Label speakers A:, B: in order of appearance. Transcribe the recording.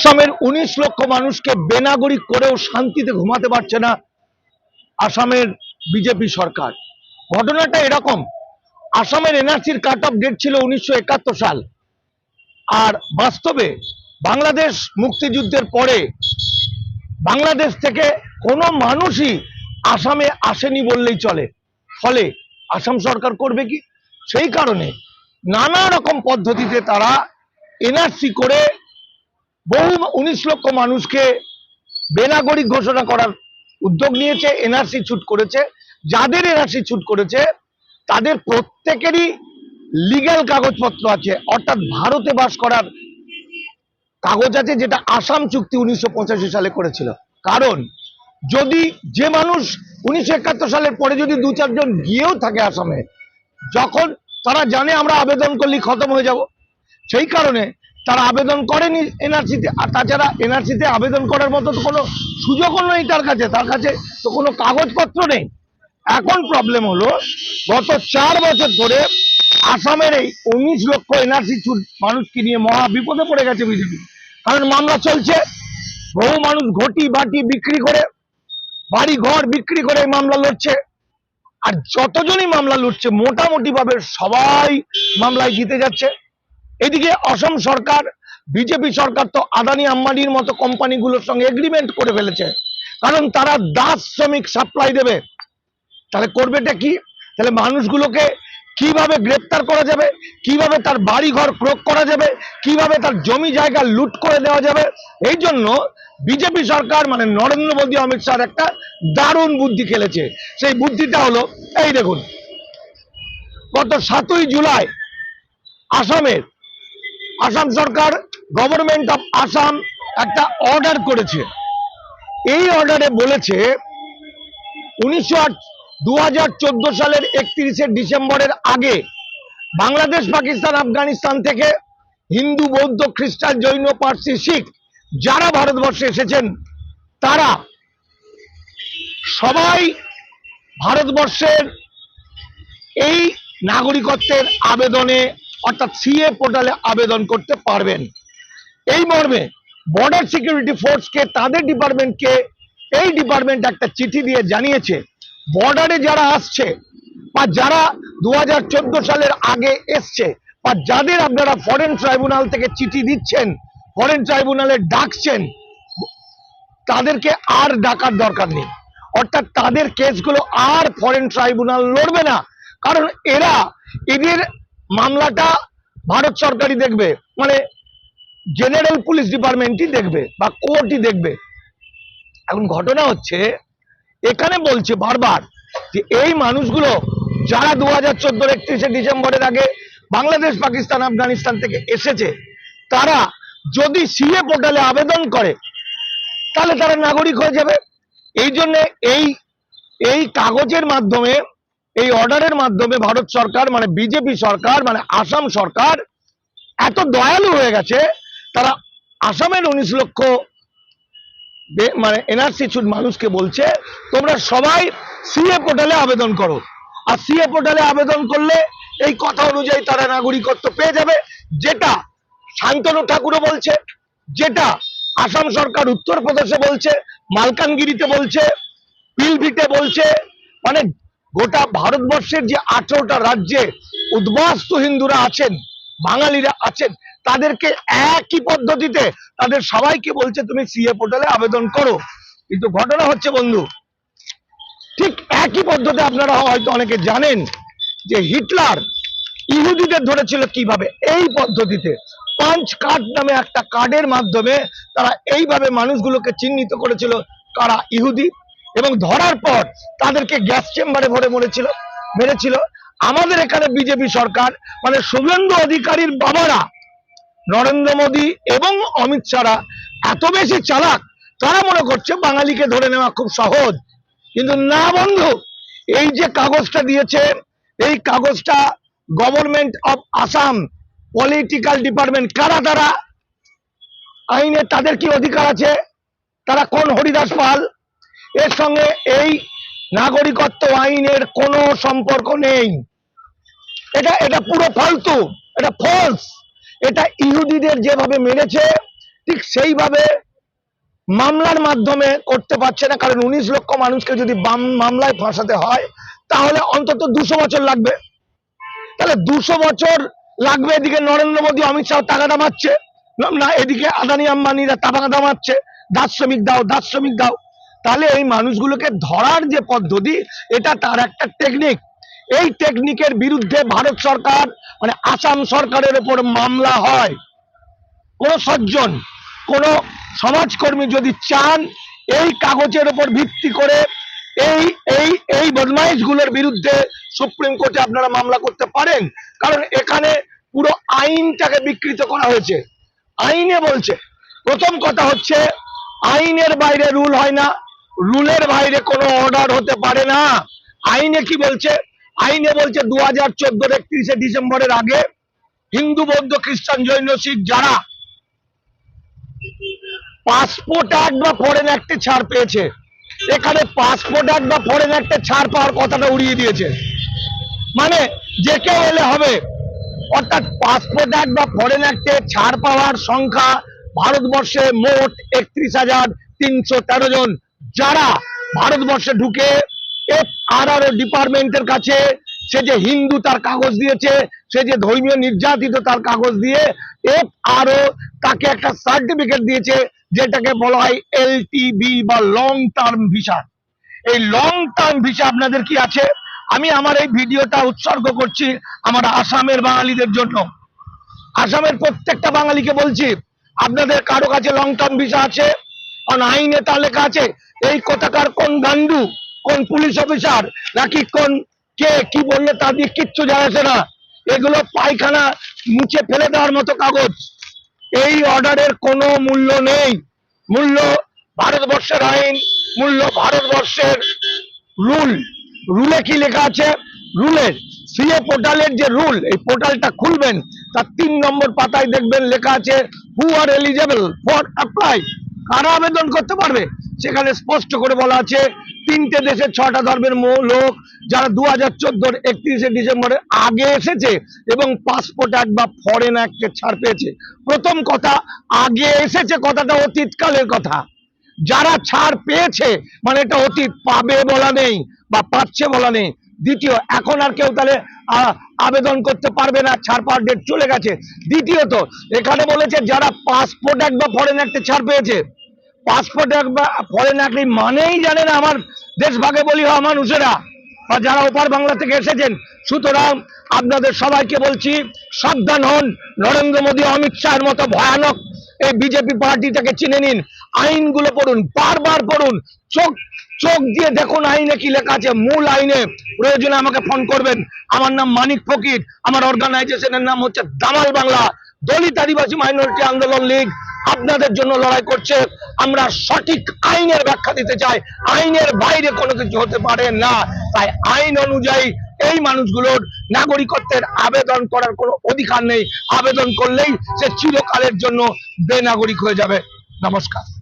A: আসামের উনিশ লক্ষ মানুষকে বেনাগরিক করেও শান্তিতে ঘুমাতে পারছে না আসামের বিজেপি সরকার। ঘটনাটা এরকম, আসামের এনআরসির কাট অফ ডেট ছিল উনিশশো একাত্তর সাল। আর বাস্তবে বাংলাদেশ মুক্তিযুদ্ধের পরে বাংলাদেশ থেকে কোনো মানুষই আসামে আসেনি বললেই চলে। ফলে আসাম সরকার করবে কি? সেই কারণে নানা রকম পদ্ধতিতে তারা এনআরসি করে বহু উনিশ লক্ষ মানুষকে বেনাগরিক ঘোষণা করার উদ্যোগ নিয়েছে, এনআরসি ছুট করেছে। যাদের এনআরসি ছুট করেছে, তাদের প্রত্যেকেরই লিগ্যাল কাগজপত্র আছে। অর্থাৎ ভারতে বাস করার কাগজ আছে যেটা আসাম চুক্তি উনিশশো পঁচাশি সালে করেছিল। কারণ, যদি যে মানুষ উনিশশো একাত্তর সালের পরে যদি দু চারজন গিয়েও থাকে আসামে, যখন তারা জানে আমরা আবেদন করলেই খতম হয়ে যাব। সেই কারণে তারা আবেদন করেনি এনআরসিতে। আর তাছাড়া এনআরসিতে আবেদন করার মতো তো কোনো সুযোগও নেই তার কাছে। তার কাছে তো কোনো কাগজপত্র নেই। এখন প্রবলেম হলো, গত চার বছর ধরে আসামের এই উনিশ লক্ষ এনআরসি মানুষকে নিয়ে মহা বিপদে পড়ে গেছে বিজেপি। কারণ মামলা চলছে, বহু মানুষ ঘটি বাটি বিক্রি করে বাড়ি ঘর বিক্রি করে মামলা লড়ছে। আর যতজনই মামলা লড়ছে মোটামুটি ভাবে সবাই মামলায় জিতে যাচ্ছে। এদিকে অসম সরকার, বিজেপি সরকার তো আদানি আম্বানির মতো কোম্পানিগুলোর সঙ্গে এগ্রিমেন্ট করে ফেলেছে। কারণ তারা দাস শ্রমিক সাপ্লাই দেবে। তাহলে করবেটা কি? তাহলে মানুষগুলোকে কীভাবে গ্রেপ্তার করা যাবে? কীভাবে তার বাড়ি ঘর ক্রোক করা যাবে? কীভাবে তার জমি জায়গা লুট করে দেওয়া যাবে? এই জন্য বিজেপি সরকার মানে নরেন্দ্র মোদী, অমিত শাহ একটা দারুণ বুদ্ধি খেলেছে। সেই বুদ্ধিটা হলো, এই দেখুন, গত সাতই জুলাই আসামের আসাম সরকার গভর্নমেন্ট অফ আসাম একটা অর্ডার করেছে। এই অর্ডারে বলেছে, উনিশশো দু সালের একত্রিশে ডিসেম্বরের আগে বাংলাদেশ, পাকিস্তান, আফগানিস্তান থেকে হিন্দু, বৌদ্ধ, খ্রিস্টান, জৈন, পার্সি, শিখ যারা ভারতবর্ষে এসেছেন, তারা সবাই ভারতবর্ষের এই নাগরিকত্বের আবেদনে অর্থাৎ সিএ পোর্টালে আবেদন করতে পারবেন। এই মর্মে বর্ডার সিকিউরিটি ফোর্সকে তাদের ডিপার্টমেন্টকে এই ডিপার্টমেন্ট একটা চিঠি দিয়ে জানিয়েছে বর্ডারে যারা আসছে বা যারা দু হাজার চোদ্দ সালের আগে এসছে বা যাদের আপনারা ফরেন ট্রাইব্যুনাল থেকে চিঠি দিচ্ছেন ফরেন ট্রাইব্যুনালে ডাকছেন, তাদেরকে আর ডাকার দরকার নেই। অর্থাৎ তাদের কেসগুলো আর ফরেন ট্রাইব্যুনাল লড়বে না। কারণ এরা এদের মামলাটা ভারত সরকারই দেখবে মানে জেনারেল পুলিশ ডিপার্টমেন্টই দেখবে বা কোর্টই দেখবে। এখন ঘটনা হচ্ছে, এখানে বলছে বারবার যে এই মানুষগুলো যারা দু হাজার চোদ্দোর একত্রিশে ডিসেম্বরের আগে বাংলাদেশ, পাকিস্তান, আফগানিস্তান থেকে এসেছে, তারা যদি সিএ পোর্টালে আবেদন করে, তাহলে তারা নাগরিক হয়ে যাবে। এই জন্য এই এই কাগজের মাধ্যমে এই অর্ডারের মাধ্যমে ভারত সরকার মানে বিজেপি সরকার মানে আসাম সরকার এত দয়ালু হয়ে গেছে, তারা আসামের উনিশ লক্ষ মানে এনআরসি ছুট মানুষকে বলছে, তোমরা সবাই সিএ পোর্টালে আবেদন করো। আর সিএ পোর্টালে আবেদন করলে এই কথা অনুযায়ী তারা নাগরিকত্ব পেয়ে যাবে, যেটা শান্তনু ঠাকুরও বলছে, যেটা আসাম সরকার উত্তরপ্রদেশে বলছে, মালকানগিরিতে বলছে পিলভিটে বলছে মানে গোটা ভারতবর্ষের যে আঠেরোটা রাজ্যে উদ্বাস্তু হিন্দুরা আছেন, বাঙালিরা আছেন, তাদেরকে একই পদ্ধতিতে তাদের সবাইকে বলছে, তুমি সিএ পোর্টালে আবেদন করো। কিন্তু ঘটনা হচ্ছে, বন্ধু, ঠিক একই পদ্ধতি আপনারা হয়তো অনেকে জানেন যে হিটলার ইহুদিদের ধরেছিল কীভাবে? এই পদ্ধতিতে পাঞ্চ কার্ড নামে একটা কার্ডের মাধ্যমে তারা এইভাবে মানুষগুলোকে চিহ্নিত করেছিল, কারা? ইহুদি। এবং ধরার পর তাদেরকে গ্যাস চেম্বারে ভরে মরেছিল, মেরেছিল। আমাদের এখানে বিজেপি সরকার মানে শুভেন্দু অধিকারীর বাবারা, নরেন্দ্র মোদী এবং অমিত শাহরা এত বেশি চালাক, তারা মনে করছে বাঙালিকে ধরে নেওয়া খুব সহজ। কিন্তু না বন্ধু, এই যে কাগজটা দিয়েছে, এই কাগজটা government of Assam political department কারা তারা? আইনে তাদের কি অধিকার আছে? তারা কোন হরিদাস পাল? এর সঙ্গে এই নাগরিকত্ব আইনের কোনো সম্পর্ক নেই। এটা এটা পুরো ফালতু, এটা ফলস এটা ইহুদিদের যেভাবে মেরেছে, ঠিক সেইভাবে মামলার মাধ্যমে করতে পারছে না, কারণ উনিশ লক্ষ মানুষকে যদি মামলায় ফাঁসাতে হয়, তাহলে অন্তত দুশো বছর লাগবে। তাহলে দুশো বছর লাগবে এদিকে নরেন্দ্র মোদী, অমিত শাহ টাকাটা মারছে। না এদিকে আদানি আম্বানিরা টাকাটা মারছে। দাস শ্রমিক দাও, দাস শ্রমিক দাও। তাহলে এই মানুষগুলোকে ধরার যে পদ্ধতি, এটা তার একটা টেকনিক এই টেকনিকের বিরুদ্ধে ভারত সরকার মানে আসাম সরকারের উপর মামলা হয়। কোন সজ্জন, কোন সমাজকর্মী যদি চান, এই কাগজের উপর ভিত্তি করে এই এই এই বদমাইশগুলোর বিরুদ্ধে সুপ্রিম কোর্টে আপনারা মামলা করতে পারেন। কারণ এখানে পুরো আইনটাকে বিকৃত করা হয়েছে। আইনে বলছে, প্রথম কথা হচ্ছে, আইনের বাইরে রুল হয় না। রুলের বাইরে কোনো অর্ডার হতে পারে না। আইনে কি বলছে? আইনে বলছে দু হাজার চোদ্দোর একত্রিশে ডিসেম্বরের আগে হিন্দু, বৌদ্ধ, খ্রিস্টান, জৈন, শিখ যারা পাসপোর্ট অ্যাক্ট বা ফরেন অ্যাক্টে ছাড় পেয়েছে, এখানে পাসপোর্ট অ্যাক্ট বা ফরেন অ্যাক্টে ছাড় পাওয়ার কথাটা উড়িয়ে দিয়েছে। মানে যে কেউ এলে হবে, অর্থাৎ পাসপোর্ট অ্যাক্ট বা ফরেন অ্যাক্টে ছাড় পাওয়ার সংখ্যা ভারতবর্ষে মোট একত্রিশ হাজার তিনশো তেরো জন। যারা ভারতবর্ষে ঢুকে এফ আর আর ডিপার্টমেন্টের কাছে, সে যে হিন্দু তার কাগজ দিয়েছে, সে যে ধর্মীয় নির্যাতিত তার কাগজ দিয়ে এফ আর তাকে একটা সার্টিফিকেট দিয়েছে, যেটাকে বলা হয় এলটিবি বা লং টার্ম ভিসা এই লং টার্ম ভিসা আপনাদের কি আছে? আমি আমার এই ভিডিওটা উৎসর্গ করছি আমার আসামের বাঙালিদের জন্য। আসামের প্রত্যেকটা বাঙালিকে বলছি, আপনাদের কারও কাছে লং টার্ম ভিসা আছে? কারণ আইনে তা লেখা আছে। এই কোথাকার কোন গান্ডু কোন পুলিশ অফিসার, নাকি কোন কে, কি বলল তা দিয়ে কিচ্ছু আসে না। এগুলো পায়খানা মুছে ফেলে দেওয়ার মতো কাগজ। এই অর্ডারের কোনো মূল্য নেই। মূল্য ভারতবর্ষের আইন, মূল্য ভারতবর্ষের রুল। রুলে কি লেখা আছে? রুলের। সিএ পোর্টালের যে রুল, এই পোর্টালটা খুলবেন, তার তিন নম্বর পাতায় দেখবেন লেখা আছে who are eligible for apply কারা আবেদন করতে পারবে? সেখানে স্পষ্ট করে বলা আছে, তিনটে দেশের ছটা ধর্মের লোক, যারা দু হাজার চোদ্দোর একত্রিশে ডিসেম্বরের আগে এসেছে এবং পাসপোর্ট অ্যাক্ট বা ফরেন অ্যাক্টে ছাড় পেয়েছে। প্রথম কথা, আগে এসেছে কথাটা অতীতকালের কথা। যারা ছাড় পেয়েছে মানে এটা অতীত, পাবে বলা নেই বা পাচ্ছে বলা নেই। দ্বিতীয়, এখন আর কেউ তাহলে আবেদন করতে পারবে না, ছাড় পাওয়ার ডেট চলে গেছে। দ্বিতীয়ত, এখানে বলেছে যারা পাসপোর্ট অ্যাক্ট বা ফরেন অ্যাক্টে ছাড় পেয়েছে পাসপোর্ট ফরেন অ্যাক্ট মানেই জানে না আমার দেশভাগে বলি হওয়া মানুষেরা। বা যারা ওপার বাংলা থেকে এসেছেন, সুতরাং আপনাদের সবাইকে বলছি, সাবধান হন। নরেন্দ্র মোদী, অমিত শাহের মতো ভয়ানক এই বিজেপি পার্টিটাকে চিনে নিন। আইনগুলো পড়ুন, বারবার পড়ুন। চোখ চোখ দিয়ে দেখুন আইনে কি লেখা আছে, মূল আইনে। প্রয়োজনে আমাকে ফোন করবেন। আমার নাম মানিক ফকির। আমার অর্গানাইজেশনের নাম হচ্ছে দামাল বাংলা। দলিত আদিবাসী মাইনরিটি আন্দোলন লীগ। আপনাদের জন্য লড়াই করছে। আমরা সঠিক আইনের ব্যাখ্যা দিতে চাই। আইনের বাইরে কোনো কিছু হতে পারে না। তাই আইন অনুযায়ী এই মানুষগুলোর নাগরিকত্বের আবেদন করার কোনো অধিকার নেই। আবেদন করলেই সে চিরকালের জন্য বেনাগরিক হয়ে যাবে। নমস্কার।